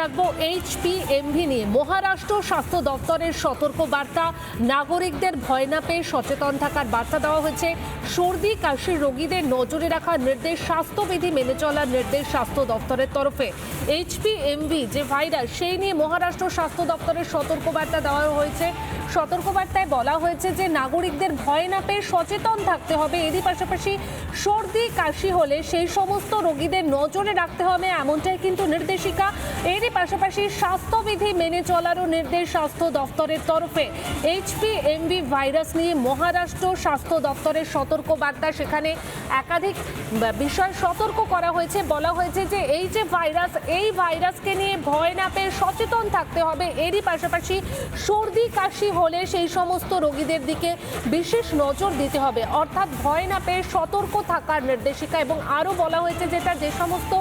রাখব এইচপিএমভি নিয়ে। মহারাষ্ট্র স্বাস্থ্য দপ্তরের সতর্ক বার্তা নাগরিকদের ভয় না পেয়ে সচেতন থাকার বার্তা দেওয়া হয়েছে। সর্দি কাশির রোগীদের নজরে রাখার নির্দেশ স্বাস্থ্যবিধি মেনে চলার নির্দেশ স্বাস্থ্য দপ্তরের তরফে। এইচপিএমভি যে ভাইরাস, সেই নিয়ে মহারাষ্ট্র স্বাস্থ্য দপ্তরের সতর্ক বার্তা দেওয়া হয়েছে। সতর্কবার্তায় বলা হয়েছে যে, নাগরিকদের ভয় না পেয়ে সচেতন থাকতে হবে। এরই পাশাপাশি সর্দি, কাশি হলে সেই সমস্ত রোগীদের নজরে রাখতে হবে, এমনটাই কিন্তু নির্দেশিকা। এরই পাশাপাশি স্বাস্থ্যবিধি মেনে চলারও নির্দেশ স্বাস্থ্য দপ্তরের তরফে। এইচপি এমভি ভাইরাস নিয়ে মহারাষ্ট্র স্বাস্থ্য দপ্তরের সতর্ক বার্তা সেখানে একাধিক বিষয় সতর্ক করা হয়েছে। বলা হয়েছে যে এই যে ভাইরাস, এই ভাইরাসকে নিয়ে ভয় না পেয়ে সচেতন থাকতে হবে। এরই পাশাপাশি সর্দি, কাশি হলে সেই সমস্ত রোগীদের দিকে বিশেষ নজর দিতে হবে। অর্থাৎ ভয় না পেয়ে সতর্ক থাকার নির্দেশিকা এবং আরও বলা হয়েছে যেটা যে সমস্ত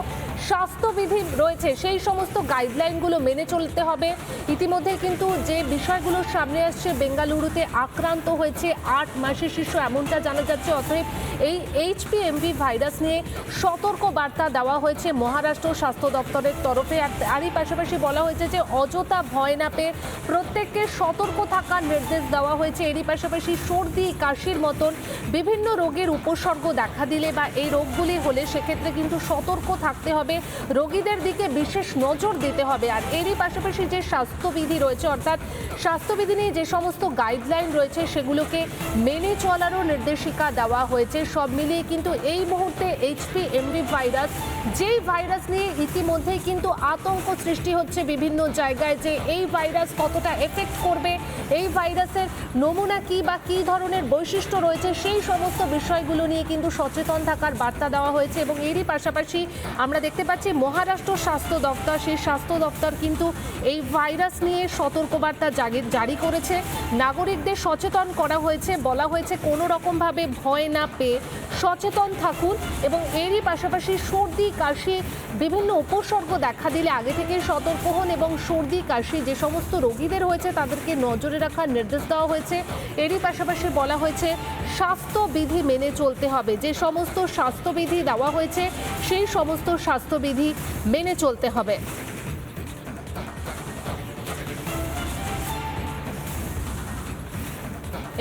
স্বাস্থ্যবিধি রয়েছে, সেই সমস্ত গাইডলাইনগুলো মেনে চলতে হবে। ইতিমধ্যে কিন্তু যে বিষয়গুলো সামনে আসছে, বেঙ্গালুরুতে আক্রান্ত হয়েছে আট মাসের শিশু, এমনটা জানা যাচ্ছে। অতএব এই এইচপিএমভি ভাইরাস নিয়ে সতর্ক বার্তা দেওয়া হয়েছে মহারাষ্ট্র স্বাস্থ্য দপ্তরের তরফে। আর তারই পাশাপাশি বলা হয়েছে যে, অযথা ভয় না পেয়ে প্রত্যেককে সতর্ক থাকার নির্দেশ দেওয়া হয়েছে। এরই পাশাপাশি সর্দি, কাশির মতন বিভিন্ন রোগের উপসর্গ দেখা দিলে বা এই রোগগুলি হলে সেক্ষেত্রে কিন্তু সতর্ক থাকতে হবে। রোগীদের দিকে বিশেষ নজর দিতে হবে। আর এরই পাশাপাশি যে স্বাস্থ্যবিধি রয়েছে, অর্থাৎ স্বাস্থ্যবিধি নিয়ে যে সমস্ত গাইডলাইন রয়েছে, সেগুলোকে মেনে চলারও নির্দেশিকা দেওয়া হয়েছে। সব মিলিয়ে কিন্তু এই মুহূর্তে এইচপি এমভি ভাইরাস যেই ভাইরাস নিয়ে ইতিমধ্যেই কিন্তু আতঙ্ক সৃষ্টি হচ্ছে বিভিন্ন জায়গায় যে এই ভাইরাস কতটা এফেক্ট করবে, এই ভাইরাসের নমুনা কি বা কী ধরনের বৈশিষ্ট্য রয়েছে, সেই সমস্ত বিষয়গুলো নিয়ে কিন্তু সচেতন থাকার বার্তা দেওয়া হয়েছে এবং এরই পাশাপাশি আমরা দেখতে পাচ্ছি মহারাষ্ট্র স্বাস্থ্য দপ্তর, সেই স্বাস্থ্য দপ্তর কিন্তু এই ভাইরাস নিয়ে সতর্কবার্তা জারি- করেছে। নাগরিকদের সচেতন করা হয়েছে, বলা হয়েছে কোনো রকমভাবে ভয় না পেয়ে সচেতন থাকুন এবং এরই পাশাপাশি সর্দি কাশি, বিভিন্ন উপসর্গ দেখা দিলে আগে থেকে সতর্ক হন এবং সর্দি, কাশি যে সমস্ত রোগীদের হয়েছে তাদেরকে নজরে রাখার নির্দেশ দেওয়া হয়েছে। এরই পাশাপাশি বলা হয়েছে, স্বাস্থ্যবিধি মেনে চলতে হবে। যে সমস্ত স্বাস্থ্যবিধি দেওয়া হয়েছে, সেই সমস্ত স্বাস্থ্যবিধি মেনে চলতে হবে।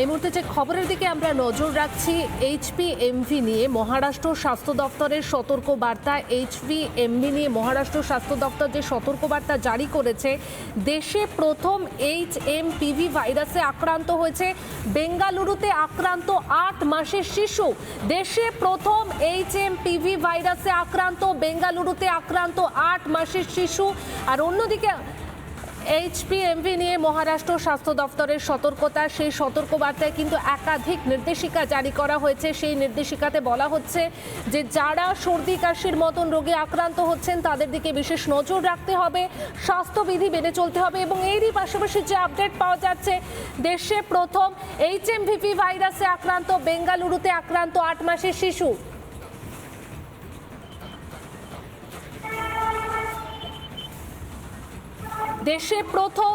এই মুহূর্তে যে খবরের দিকে আমরা নজর রাখছি এইচপি এমভি নিয়ে মহারাষ্ট্র স্বাস্থ্য দপ্তরের সতর্ক বার্তা এইচপি এমভি নিয়ে মহারাষ্ট্র স্বাস্থ্য দপ্তর যে সতর্ক বার্তা জারি করেছে, দেশে প্রথম এইচ এম পিভি ভাইরাসে আক্রান্ত হয়েছে। বেঙ্গালুরুতে আক্রান্ত আট মাসের শিশু। দেশে প্রথম এইচ এম পিভি ভাইরাসে আক্রান্ত, বেঙ্গালুরুতে আক্রান্ত আট মাসের শিশু। আর অন্যদিকে এইচপিএমভি নিয়ে মহারাষ্ট্র স্বাস্থ্য দপ্তরের সতর্কতা, সেই সতর্কবার্তায় কিন্তু একাধিক নির্দেশিকা জারি করা হয়েছে। সেই নির্দেশিকাতে বলা হচ্ছে যে, যারা সর্দি কাশির মতন রোগে আক্রান্ত হচ্ছেন, তাদের দিকে বিশেষ নজর রাখতে হবে, স্বাস্থ্যবিধি মেনে চলতে হবে এবং এরই পাশাপাশি যে আপডেট পাওয়া যাচ্ছে, দেশে প্রথম এইচএমভিপি ভাইরাসে আক্রান্ত, বেঙ্গালুরুতে আক্রান্ত আট মাসের শিশু। দেশে প্রথম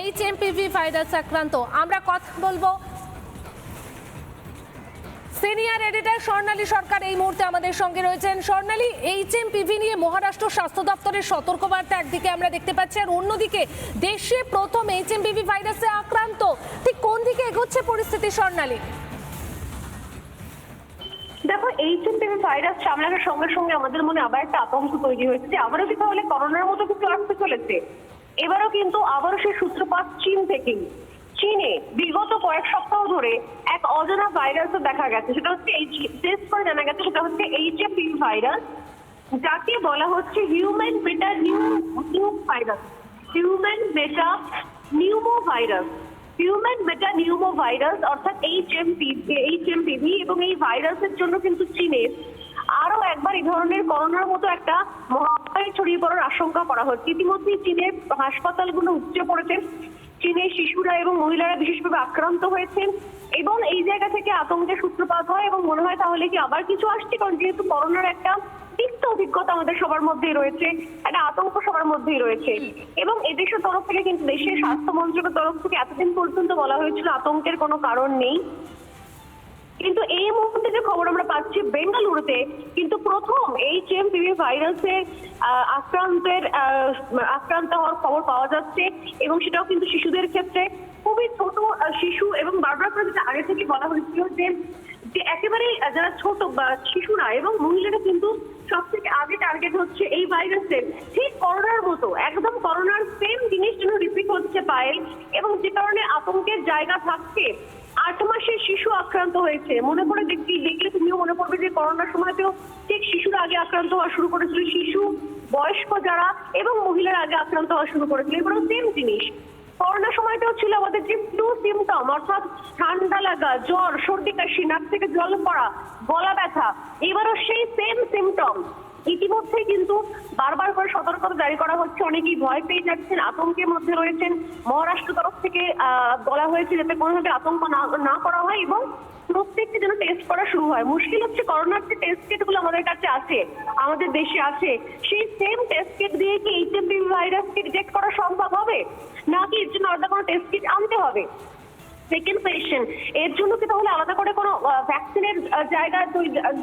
এইচ এমপিভি ভাইরাস আক্রান্ত। আমরা কথা বলব। সিনিয়র এডিটর স্বর্ণালী সরকার এই মুহূর্তে আমাদের সঙ্গে রয়েছেন। স্বর্ণালী এইচ এমপিভি নিয়ে মহারাষ্ট্র স্বাস্থ্য দপ্তরের সতর্কবার্তা একদিকে আমরা দেখতে পাচ্ছি আর অন্যদিকে দেশে প্রথম এইচ এমপিভি ভাইরাসে আক্রান্ত। ঠিক কোন দিকে এগোচ্ছে পরিস্থিতি, স্বর্ণালী? দেখো এই চিন্তিত ভাইরাস সামলানোর সঙ্গে সঙ্গে আমাদের মনে আবার একটা আতঙ্ক তৈরি হয়েছে যে আবারও কি তাহলে করোনার মতো কিছু আসতে চলেছে? এবারও কিন্তু আবারও সেই সূত্রপাত চীন থেকেই। চীনে বিগত কয়েক সপ্তাহ ধরে এক অজানা ভাইরাসও দেখা গেছে। সেটা হচ্ছে টেস্ট করে জানা গেছে সেটা হচ্ছে এইচ এফ ভাইরাস যাকে বলা হচ্ছে human beta new new virus human beta pneumo virus human beta pneumo virus অর্থাৎ এইচএমপি এইচএমপিভি এবং এই ভাইরাসের জন্য কিন্তু চীনের আরও একবার এই ধরনের করোনার মতো একটা মহামারী ছড়িয়ে পড়ার আশঙ্কা করা হচ্ছে। ইতিমধ্যেই চীনের হাসপাতালগুলো উপচে পড়েছে। চীনের শিশুরা এবং মহিলারা বিশেষভাবে আক্রান্ত হয়েছেন এবং এই জায়গা থেকে আতঙ্কের সূত্রপাত হয় এবং মনে হয় তাহলে কি আবার কিছু আসছে? কারণ যেহেতু করোনার একটা তিক্ত অভিজ্ঞতা আমাদের সবার মধ্যেই রয়েছে, একটা আতঙ্ক সবার মধ্যেই রয়েছে। এবং এদেশের তরফ থেকে কিন্তু দেশের স্বাস্থ্য মন্ত্রকের তরফ থেকে এতদিন পর্যন্ত বলা হয়েছিল আতঙ্কের কোনো কারণ নেই। কিন্তু এই মুহূর্তে যে খবর আমরা পাচ্ছি বেঙ্গালুরুতে, কিন্তু প্রথম এইচ এম পিভি ভাইরাসের আক্রান্তের আক্রান্ত হওয়ার খবর পাওয়া যাচ্ছে এবং সেটাও কিন্তু শিশুদের ক্ষেত্রে খুবই ছোট শিশু এবং বারবার আগে থেকে বলা হয়েছিল যে যে একেবারে যারা ছোট বা শিশুরা এবং মহিলারা কিন্তু সব থেকে আগে টার্গেট হচ্ছে এই ভাইরাসের। ঠিক করোনার মতো, একদম করোনার সেম জিনিস যেন রিপিট হচ্ছে পায়েল, এবং যে কারণে আতঙ্কের জায়গা থাকছে। আট মাসের শিশু আক্রান্ত হয়েছে। মনে করে দেখবি, দেখলে তুমিও মনে পড়বে যে করোনার সময়তেও ঠিক শিশুরা আগে আক্রান্ত হওয়া শুরু করেছিল। শিশু, বয়স্ক যারা, এবং মহিলারা আগে আক্রান্ত হওয়া শুরু করেছিল। এবারও সেম জিনিস। করোনার সময়টাও ছিল আমাদের যে ফ্লু সিমটম অর্থাৎ ঠান্ডা লাগা, জ্বর, সর্দি, কাশি, নাক থেকে জল পড়া, গলা ব্যথা, এবারও সেই সেম সিমটম ইতিমধ্যে কিন্তু বারবার করে সতর্কতা জারি করা হচ্ছে। অনেকেই ভয় পেয়ে যাচ্ছেন, আতঙ্কের মধ্যে রয়েছেন। মহারাষ্ট্র তরফ থেকে বলা হয়েছে যাতে কোনোভাবে আতঙ্ক না করা হয় এবং প্রত্যেককে যেন টেস্ট করা শুরু হয়। মুশকিল হচ্ছে করোনার যে টেস্ট কিটগুলো আমাদের কাছে আছে, আমাদের দেশে আছে, সেই সেম টেস্ট কিট দিয়ে কি এইচএমপি ভাইরাসকে ডিটেক্ট করা সম্ভব হবে? নাকি এর জন্য আলাদা কোনো টেস্ট কিট আনতে হবে? সেকেন্ড পেশেন্ট এর জন্য কি তাহলে আলাদা করে কোনো ভ্যাকসিনের জায়গা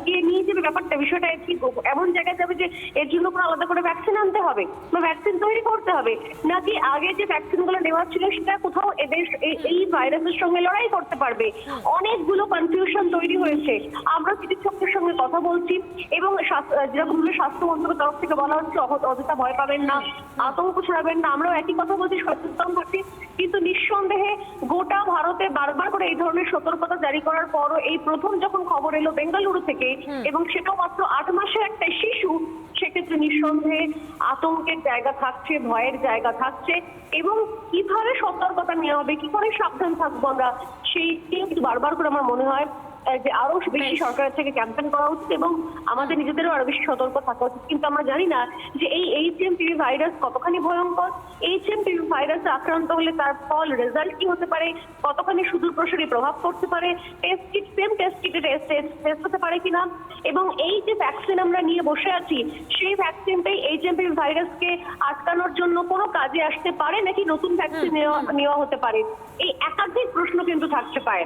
গিয়ে নিয়ে যাবে ব্যাপারটা? বিষয়টা কি? এমন জায়গায় যাবে যে এর জন্য কোনো আলাদা করে ভ্যাকসিন আনতে হবে? বা ভ্যাকসিন তৈরি করতে হবে? নাকি আগে যে ভ্যাকসিনগুলো নেওয়া ছিল সেটা কোথাও এদের এই- ভাইরাসের সঙ্গে লড়াই করতে পারবে? অনেকগুলো কনফিউশন তৈরি হয়েছে। আমরা চিকিৎসকদের সঙ্গে কথা বলছি এবং যেরকম স্বাস্থ্য মন্ত্রকের তরফ থেকে বলা হচ্ছে অযথা ভয় পাবেন না আতঙ্ক ছড়াবেন না। আমরাও একই কথা বলছি সচেতন থাকছি। কিন্তু নিঃসন্দেহে গোটা ভারতে বারবার করে এই ধরনের সতর্কতা জারি করার পরও এই প্রথম যখন খবর এলো বেঙ্গালুরু থেকে এবং সেটাও মাত্র আট মাসের একটা শিশু সেক্ষেত্রে নিঃসন্দেহে আতঙ্কের জায়গা থাকছে ভয়ের জায়গা থাকছে এবং কীভাবে সতর্কতা নেওয়া হবে কি করে সাবধান থাকব আমরা সেই কিন্তু বারবার করে আমার মনে হয় যে আরও বেশি সরকারের থেকে ক্যাম্পেন করা উচিত এবং আমাদের নিজেদেরও আরও বেশি সতর্ক থাকা উচিত। কিন্তু আমরা জানি না যে এই এইচএমপিভি ভাইরাস কতখানি ভয়ঙ্কর। এইচএমপিভি ভাইরাসে আক্রান্ত হলে তার ফল রেজাল্ট কি হতে পারে কতখানি সুদূর প্রসারী প্রভাব পড়তে পারে টেস্ট কিট সেম টেস্ট কিটে টেস্ট টেস্ট হতে পারে কিনা? এবং এই যে ভ্যাকসিন আমরা নিয়ে বসে আছি সেই ভ্যাকসিনটাই এইচএমপিভি ভাইরাসকে আটকানোর জন্য কোনো কাজে আসতে পারে নাকি নতুন ভ্যাকসিন নেওয়া নেওয়া হতে পারে? এই একাধিক প্রশ্ন কিন্তু থাকতে পারে।